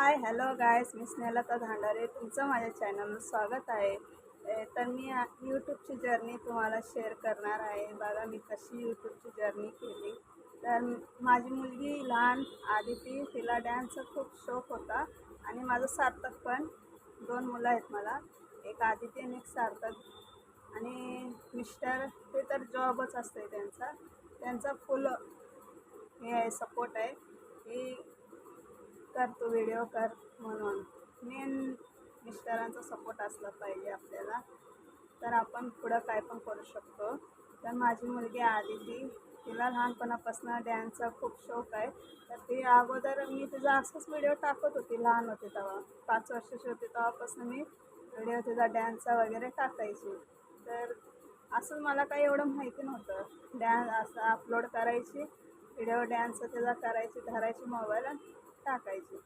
हाय hello guys मी स्नेहलता धांडारे. तुमचं माझ्या चॅनलवर स्वागत आहे. तर मी यूट्यूबची जर्नी तुम्हाला शेअर करणार आहे. बघा मी कशी यूट्यूबची जर्नी केली. तर माझी मुलगी लहान आदिती तिला डॅन्सचा खूप शौक होता. आणि माझं सार्थक पण दोन मुलं आहेत मला. एक आदिती आणि एक सार्थक. आणि मिस्टर ते तर जॉबच असते त्यांचा. त्यांचा फुल हे आहे सपोर्ट आहे. की कर तू व्हिडिओ कर म्हणून. मेन मिस्टरांचा सपोर्ट असला पाहिजे आपल्याला. तर आपण पुढं काय पण करू शकतो. तर माझी मुलगी आदिती तिला लहानपणापासून डॅन्सचा खूप शौक आहे. तर ती अगोदर मी तिचा असंच व्हिडिओ टाकत होती. लहान होते तेव्हा. पाच वर्षाची होती तेव्हापासून मी व्हिडिओ तिचा डॅन्सचा वगैरे टाकायची. तर असं मला काही एवढं माहिती नव्हतं. डॅन्स असं अपलोड करायची. व्हिडिओ डॅन्स त्याचा करायची धरायची मोबाईल आणि टाकायची.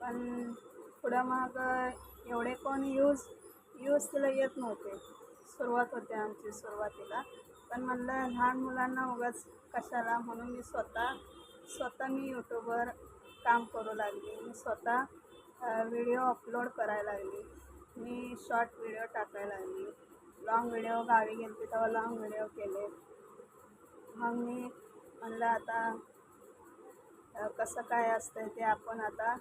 पण पुढं मग एवढे कोण यूज यूज तिला येत नव्हते. सुरुवात होते आमची सुरुवातीला. पण म्हणलं लहान मुलांना उगाच कशाला? म्हणून मी स्वतः स्वतः मी यूट्यूबवर काम करू लागली. मी स्वतः व्हिडिओ अपलोड करायला लागली. मी शॉर्ट व्हिडिओ टाकायला लागली. लाँग व्हिडिओ गावी गेले तेव्हा लाँग व्हिडिओ केले. मग मी म्हणलं आता कसं काय असतं ते आपण आता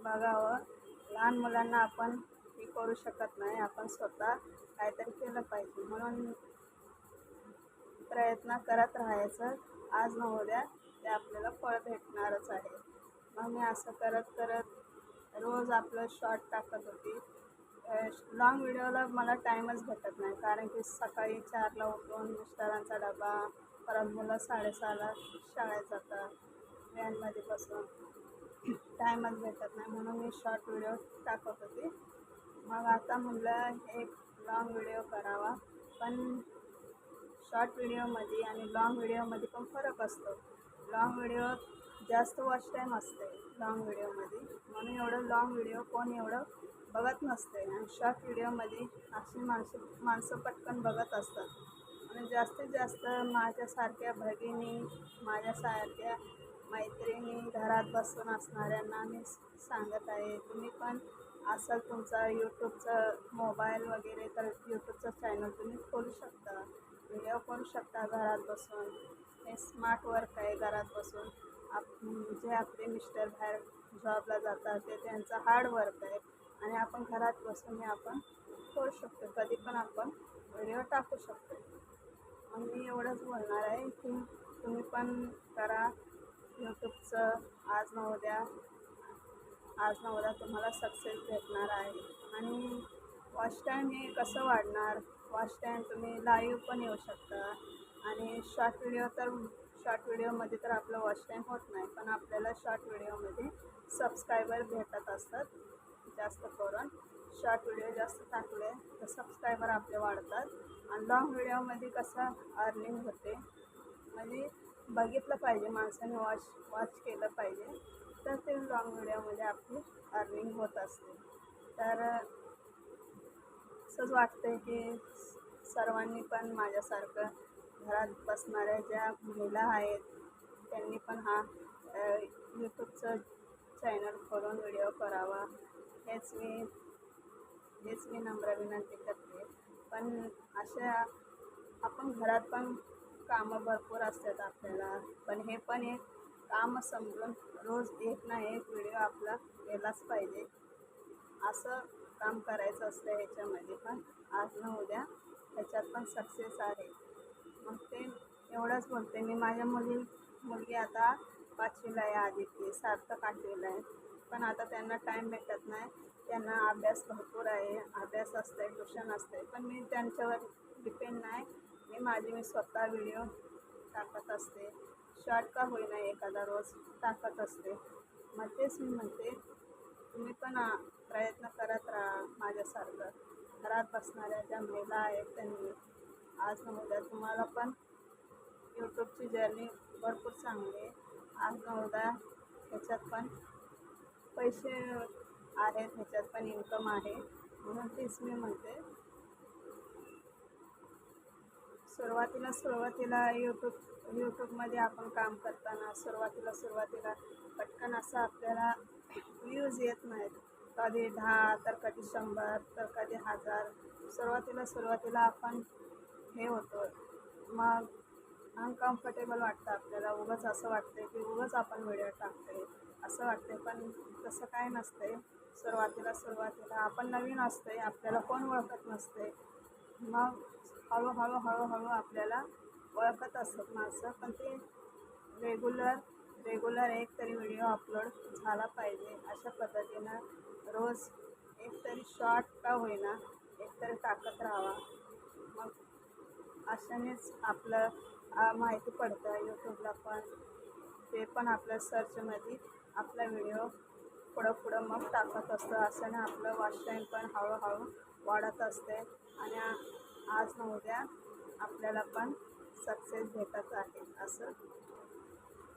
बघावं. लहान मुलांना आपण हे करू शकत नाही. आपण स्वतः काहीतरी केलं पाहिजे. म्हणून प्रयत्न करत राहायचं. आज न उद्या ते आपल्याला फळ भेटणारच आहे. मग मी असं करत करत रोज आपलं शॉर्ट टाकत होती. लॉंग व्हिडिओला मला टाईमच भेटत नाही. कारण की सकाळी चारला उठून मिस्टरांचा डबा परत मुलं साडेसहाला शाळेत जातात. व्हॅनमध्ये बसून टाईमच भेटत नाही म्हणून मी शॉर्ट व्हिडिओ टाकत होते. मग आता म्हटलं एक लॉंग व्हिडिओ करावा पण शॉर्ट व्हिडिओमध्ये आणि लाँग व्हिडिओमध्ये पण फरक असतो. लाँग व्हिडिओ जास्त वॉच टाईम असते लाँग व्हिडिओमध्ये म्हणून एवढं लाँग व्हिडिओ कोण एवढं बघत नसते. आणि शॉर्ट व्हिडिओमध्ये अशी माणसं माणसं पटकन बघत असतात. आणि जास्तीत जास्त माझ्यासारख्या भगिनी माझ्यासारख्या मैत्रिणी घरात बसून असणाऱ्यांना मी सांगत आहे. तुम्ही पण असं तुमचा यूट्यूबचं मोबाईल वगैरे तर यूट्यूबचं चॅनल तुम्ही खोलू शकता. व्हिडिओ करू शकता घरात बसून. हे स्मार्ट वर्क आहे घरात बसून. आप जे आपले मिस्टर बाहेर जॉबला जातात ते त्यांचं हार्ड वर्क आहे. आणि आपण घरात बसून हे आपण करू शकतो. कधी पण आपण व्हिडिओ टाकू शकतो. मग मी एवढंच बोलणार आहे की तुम्ही पण करा. यूट्यूबचं आज न उद्या आज न उद्या तुम्हाला सक्सेस भेटणार आहे. आणि वॉच टाईम हे कसं वाढणार? वॉच टाईम तुम्ही लाईव्ह पण येऊ शकता. आणि शॉर्ट व्हिडिओ तर शॉर्ट व्हिडिओमध्ये तर आपलं वॉच टाईम होत नाही पण आपल्याला शॉर्ट व्हिडिओमध्ये सबस्क्रायबर भेटत असतात. जास्त करून शॉर्ट व्हिडिओ जास्त टाकले तर सबस्क्रायबर आपले वाढतात. आणि लाँग व्हिडिओमध्ये कसं अर्निंग होते? म्हणजे बघितलं पाहिजे माणसाने वॉच वॉच केलं पाहिजे तर ते लाँग व्हिडिओमध्ये आपली अर्निंग होत असते. तर असंच वाटतं की सर्वांनी पण माझ्यासारखं घरात बसणाऱ्या ज्या महिला आहेत त्यांनी पण हा यूट्यूबचं चॅनल खोलून व्हिडिओ करावा. हेच मी हेच मी नम्र विनंती करते. पण अशा आपण घरात पण कामं भरपूर असतात आपल्याला. पण हे पण एक काम समजून रोज एक ना एक व्हिडिओ आपला केलाच पाहिजे. असं काम करायचं असतं ह्याच्यामध्ये. पण आज न उद्या ह्याच्यात पण सक्सेस आहे. मग ते एवढंच बोलते. मी माझ्या मुली मुलगी आता पाचवीला आहे आदिती सार्थक आठवीला आहे. पण आता त्यांना टाईम भेटत नाही. त्यांना अभ्यास भरपूर आहे. अभ्यास असते ट्युशन आहे पण मी त्यांच्यावर डिपेंड नाही. मी माझी मी स्वतः व्हिडिओ टाकत असते. शॉर्ट का होईना एखादा रोज टाकत असते. मग तेच मी म्हणते तुम्ही पण प्रयत्न करत राहा माझ्यासारखं. घरात बसणाऱ्या ज्या महिला आहेत त्यांनी आज न उद्या तुम्हाला पण यूट्यूबची जर्नी भरपूर चांगली आहे. आज न उद्या ह्याच्यात पण पैसे आहेत ह्याच्यात पण इन्कम आहे. म्हणून तेच मी म्हणते सुरुवातीला सुरुवातीला यूट्यूब यूट्यूबमध्ये आपण काम करताना सुरुवातीला सुरुवातीला पटकन असं आपल्याला व्ह्यूज येत नाहीत. कधी दहा तर कधी शंभर तर कधी हजार. सुरुवातीला सुरुवातीला आपण हे होतो. मग अनकम्फर्टेबल वाटतं आपल्याला. उगाच असं वाटतं की उगाच आपण व्हिडिओ टाकते असं वाटते पण तसं काय नसते सुरुवातीला सुरुवातीला आपण नवीन असते आपल्याला कोण ओळखत नसते मग हळूहळू हळूहळू आपल्याला ओळखत असतात माणसं. पण ते रेग्युलर रेग्युलर एक तरी व्हिडिओ अपलोड झाला पाहिजे अशा पद्धतीनं रोज एक तरी शॉर्ट का होईना एक तरी टाकत राहावा. मग अशानेच आपलं माहिती पडतं. यूट्यूबला पण ते पण आपल्या सर्चमध्ये आपला व्हिडिओ पुढं पुढं मग टाकत असतं. अशाने आपलं वॉच टाईम पण हळूहळू वाढत असते आणि आज न उद्या आपल्याला पण सक्सेस भेटत आहे असं.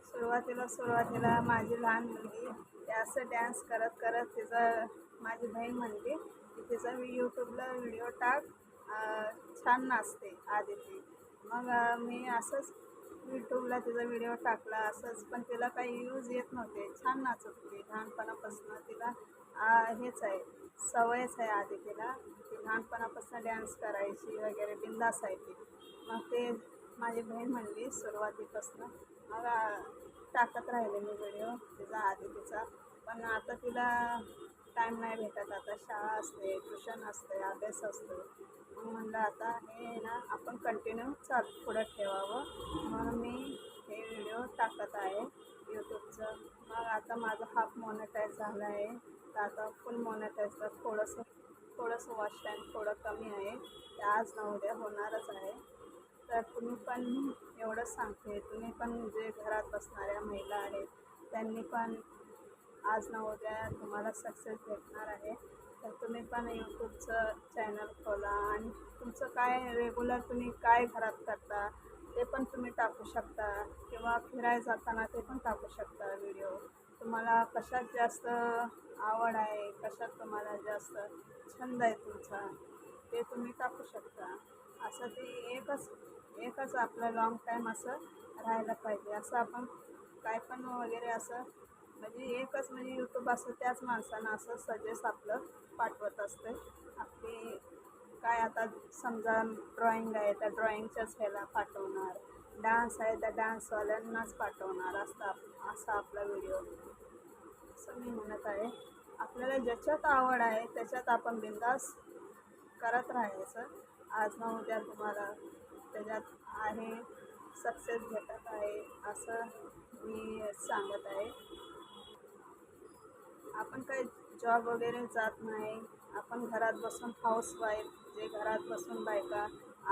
सुरुवातीला सुरुवातीला माझी लहान मुलगी ते असं डॅन्स करत करत तिचं माझी बहीण म्हणली की तिचा मी यूट्यूबला व्हिडिओ टाक छान नाचते आदिती. मग मी असंच यूट्यूबला तिचा व्हिडिओ टाकला असंच पण तिला काही यूज येत नव्हते. छान नाचत होती लहानपणापासून तिला हेच आहे. सवयच आहे आधी तिला ती लहानपणापासून डॅन्स करायची वगैरे बिंदास आहे ती मग ते माझी बहीण म्हणली सुरुवातीपासून मग टाकत राहिले मी व्हिडिओ तिचा आधी तिचा पण आता तिला टाईम नाही भेटत आता शाळा असते ट्युशन असते अभ्यास असतो. मग म्हणलं आता हे ना आपण कंटिन्यू चाल पुढं ठेवावं. म्हणून मी हे व्हिडिओ टाकत आहे यूट्यूबचं मग आता माझं हाफ मोनेटाईज झालं आहे. तर आता फुल मोनेटाईजला थोडंसं थोडंसं वॉश टाईम थोडं कमी आहे. ते आज न उद्या होणारच आहे. तर तुम्ही पण एवढंच सांगते. तुम्ही पण जे घरात बसणाऱ्या महिला आहेत त्यांनी पण आज न उद्या तुम्हाला सक्सेस भेटणार आहे. तर तुम्ही पण यूट्यूबचं चॅनल खोला आणि तुमचं काय रेग्युलर तुम्ही काय घरात करता ते पण तुम्ही टाकू शकता. किंवा फिरायला जाताना ते पण टाकू शकता व्हिडिओ तुम्हाला कशात जास्त आवड आहे कशात तुम्हाला जास्त छंद आहे तुमचा ते तुम्ही टाकू शकता. असं ते एकच एकच आपलं लाँग टाईम असं राहायला पाहिजे. असं आपण काय पण वगैरे असं म्हणजे एकच म्हणजे यूट्यूब असं त्याच माणसानं असं सजेस्ट आपलं पाठवत असते आपली काय आता समजा ड्रॉइंग आहे त्या ड्रॉइंगच्याच ह्याला पाठवणार. डान्स आहे त्या डान्सवाल्यांनाच पाठवणार. असता असा आपला व्हिडिओ असं मी म्हणत आहे. आपल्याला ज्याच्यात आवड आहे त्याच्यात आपण बिंदास करत राहायचं. आज ना उद्या तुम्हाला त्याच्यात आहे सक्सेस भेटत आहे असं मी सांगत आहे. आपण काही जॉब वगैरे जात नाही. आपण घरात बसून हाऊसवाईफ जे घरात बसून बायका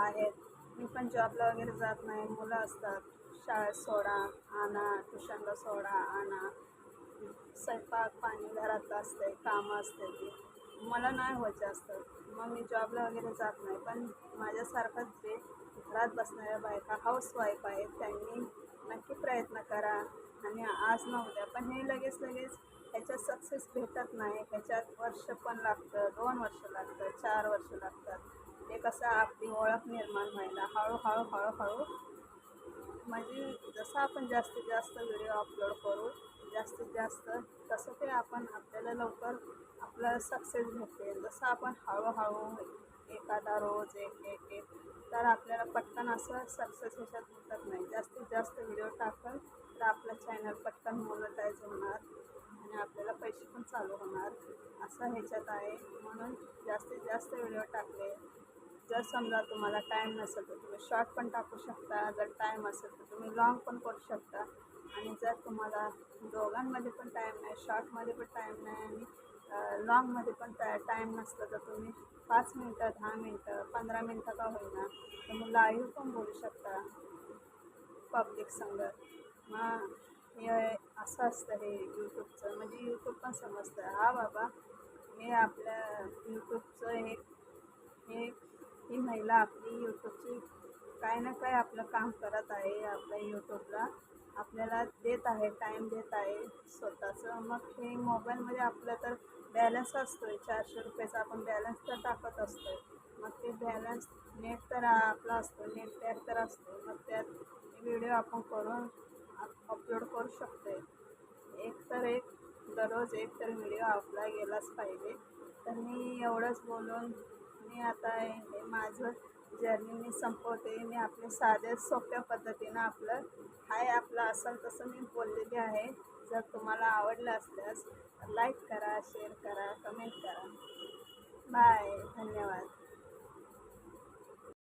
आहेत मी पण जॉबला वगैरे जात नाही. मुलं असतात. शाळेत सोडा आणा ट्युशनला सोडा आणा. स्वयंपाक पाणी घरातलं असते कामं असतं ते. मला नाही होत जास्त. मग मी जॉबला वगैरे जात नाही. पण माझ्यासारखंच जे घरात बसणाऱ्या बायका हाऊसवाईफ आहेत त्यांनी नक्की प्रयत्न करा. आणि आज न उद्या. पण हे लगेच लगेच ह्याच्यात सक्सेस भेटत नाही. ह्याच्यात वर्ष पण लागतं. दोन वर्ष लागतं. चार वर्ष लागतात. ते कसं आपली ओळख निर्माण व्हायला. हळूहळू हळूहळू. म्हणजे जसं आपण जास्तीत जास्त व्हिडिओ अपलोड करू जास्तीत जास्त तसं ते आपण आपल्याला लवकर आपलं सक्सेस भेटते जसं आपण हळूहळू एखादा रोज एक एक एक तर आपल्याला पटकन असं सक्सेस ह्याच्यात भेटत नाही. जास्तीत जास्त व्हिडिओ टाकल तर आपलं चॅनल पटकन मोनटाईज होणार आणि आपल्याला पैसे पण चालू होणार. असं ह्याच्यात आहे. म्हणून जास्तीत जास्त व्हिडिओ टाकले. जर समजा तुम्हाला टाईम नसेल तर तुम्ही शॉर्ट पण टाकू शकता. जर टाईम असेल तर तुम्ही लॉंग पण करू शकता. आणि जर तुम्हाला दोघांमध्ये पण टाईम नाही शॉर्टमध्ये पण टाईम नाही आणि लॉंगमध्ये पण टा टाईम नसतं तर तुम्ही पाच मिनटं दहा मिनटं पंधरा मिनटं का होईना मुलं लाईव्ह पण बोलू शकता पब्लिक संग. मग हे असं असतं हे यूट्यूबचं म्हणजे यूट्यूब पण समजतं. हा बाबा हे आपल्या यूट्यूबचं हे हे ही महिला आपली यूट्यूबची काय ना काय आपलं काम करत आहे आपल्या यूट्यूबला आपल्याला देत आहे टाईम देत आहे स्वतःचं. मग हे मोबाईलमध्ये आपलं तर बॅलन्स असतो आहे चारशे रुपयाचा आपण बॅलन्स तर टाकत असतो आहे मग ते बॅलन्स नेट तर आपला असतो नेट पॅक तर असतो मग त्यात व्हिडिओ आपण करून अपलोड करू शकतो आहे एक तर एक दररोज एक तर व्हिडिओ आपला गेलाच पाहिजे. तर मी एवढंच बोलून मी आता हे माझं जर्नी मी संपवते मी आपले साध्या सोप्या पद्धतीनं आपलं हाय आपलं असेल तसं मी बोललेली आहे. जर तुम्हाला आवडलं असल्यास लाईक करा शेअर करा कमेंट करा. बाय धन्यवाद.